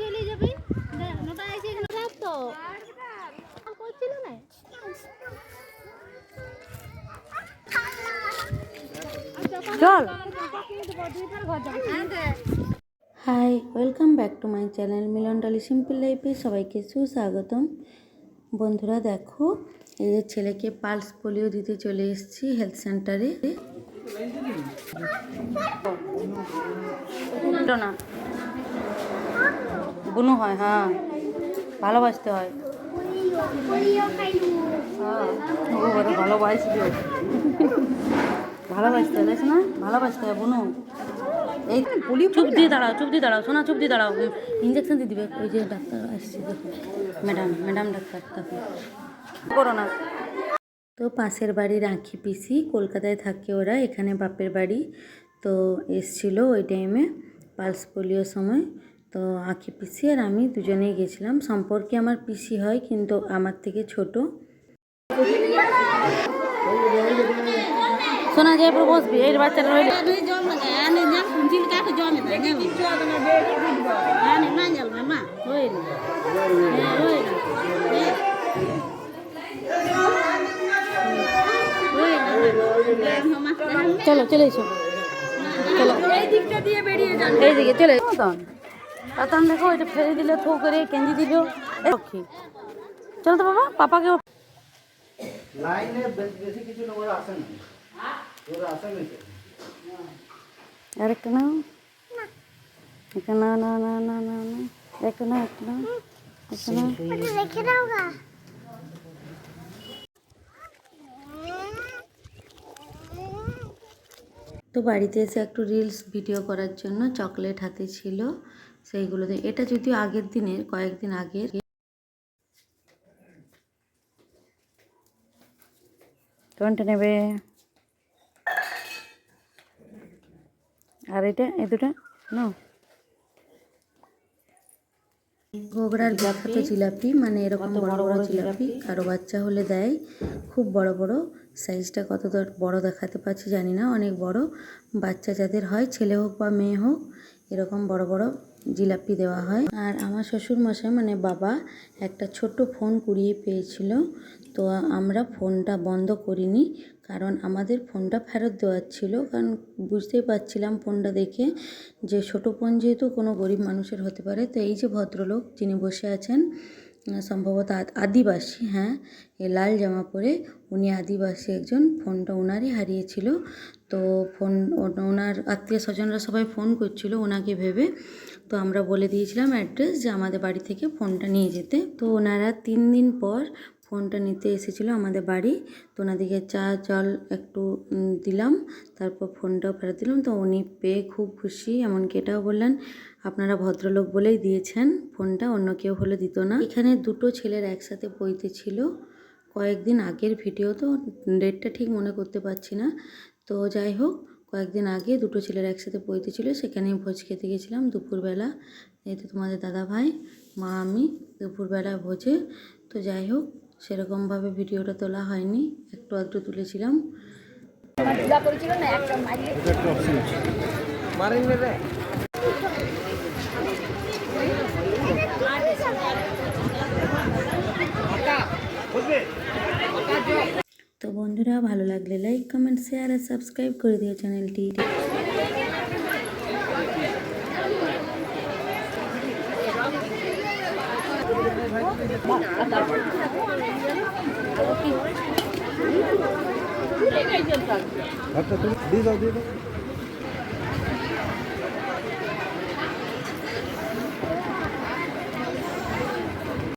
চলে যাবি? নটা এসে এখানে রাখ তো। করছিল না? চল। Hi welcome back to my channel Milan Dali simple লাইফে সবাইকে সুস্বাগতম। বন্ধুরা দেখো এই যে ছেলেকে পালস পোলিও দিতে চলে এসেছি হেলথ সেন্টারে। না। বুনু হয় হ্যাঁ। ভালোবাসতে হয়। হ্যাঁ। বড় ভালোবাসতে হয় না? ভালোবাসতে হয় বুনু। এই চুপ দিয়ে দাঁড়াও চুপ দিয়ে দাঁড়াও শোনা চুপ দিয়ে দাঁড়াও। ইঞ্জেকশন দিয়ে দিবে। ওই যে ডাক্তার আসছে ম্যাডাম ম্যাডাম ডাক্তার তাকে করো না। তো পাশের বাড়ির আঁখি পিসি কলকাতায় থাকে ওরা এখানে বাপের বাড়ি। তো এসছিল ওই টাইমে পালস পোলিওর সময়। তো আঁখি পিসি আর আমি দুজনেই গেছিলাম। সম্পর্কে আমার পিসি হয় কিন্তু আমার থেকে ছোট। শোনা যায় পর বসবি বাচ্চাটা রইলে। চলো চলে এসো। চলো। এইদিকে চলে তাতান দেখো এটা ফেলে দিলে থো করে কেঞ্জি দিল। লক্ষ্মী। চলো তো বাবা পাপাকে লাইনে বেশি কিছু লোক ওরা আসে না ওরা আসে না আর একটা নাও। একটা না না না না না না একটা না একটা না একটা না তো বাড়িতে এসে একটু রিলস ভিডিও করার জন্য চকলেট হাতে ছিল সেইগুলোতে এটা যদিও আগের দিনের, কয়েকদিন আগের। কোনটা নেবে? আর এটা, এ দুটা? নো গোগড়ার বিখ্যাত জিলাপি মানে এরকম বড় বড় জিলাপি। কারও বাচ্চা হলে দেয়। খুব বড় বড় সাইজটা কত বড় দেখাতে পারছি জানি না অনেক বড়। বাচ্চা যাদের হয় ছেলে হোক বা মেয়ে হোক এরকম বড় বড় জিলাপি দেওয়া হয়। আর আমার শ্বশুর মশাই মানে বাবা একটা ছোট্ট ফোন কুড়িয়ে পেয়েছিল। তো আমরা ফোনটা বন্ধ করিনি। কারণ আমাদের ফোনটা ফেরত দেওয়ার ছিল, কারণ বুঝতেই পারছিলাম ফোনটা দেখে যে ছোটো ফোন যেহেতু কোনো গরিব মানুষের হতে পারে, তো এই যে ভদ্রলোক যিনি বসে আছেন সম্ভবত আদ- আদিবাসী হ্যাঁ লাল জামা পরে, উনি আদিবাসী একজন, ফোনটা ওনারই হারিয়েছিল। তো ফোন ওনার আত্মীয় স্বজনরা সবাই ফোন করছিল ওনাকে ভেবে, তো আমরা বলে দিয়েছিলাম অ্যাড্রেস যে আমাদের বাড়ি থেকে ফোনটা নিয়ে যেতে। তো ওনারা তিন দিন পর ফোনটা নিতে এসেছিল আমাদের বাড়ি। তো ওনাদেরকে চা, জল একটু দিলাম। তারপর ফোনটাও ফেরত দিলাম। তো উনি পেয়ে খুব খুশি। এমনকি এটাও বললেন, আপনারা ভদ্রলোক বলেই দিয়েছেন ফোনটা, অন্য কেউ হলে দিত না। এখানে দুটো ছেলের একসাথে বইতে ছিল। কয়েকদিন আগের ভিডিও তো ডেটটা ঠিক মনে করতে পারছি না। তো যাই হোক, কয়েকদিন আগে দুটো ছেলের একসাথে বইতে ছিল। সেখানেই ভোজ খেতে গেছিলাম দুপুরবেলা। এই তো তোমাদের দাদা ভাই মা, আমি দুপুরবেলা ভোজে। তো যাই হোক সেরকমভাবে ভিডিওটা তোলা হয়নি, একটু আধটু তুলেছিলাম। তো বন্ধুরা, ভালো লাগলে লাইক কমেন্ট শেয়ার আর সাবস্ক্রাইব করে দিও চ্যানেলটি। আচ্ছা তুমি দিয়ে দাও দিয়ে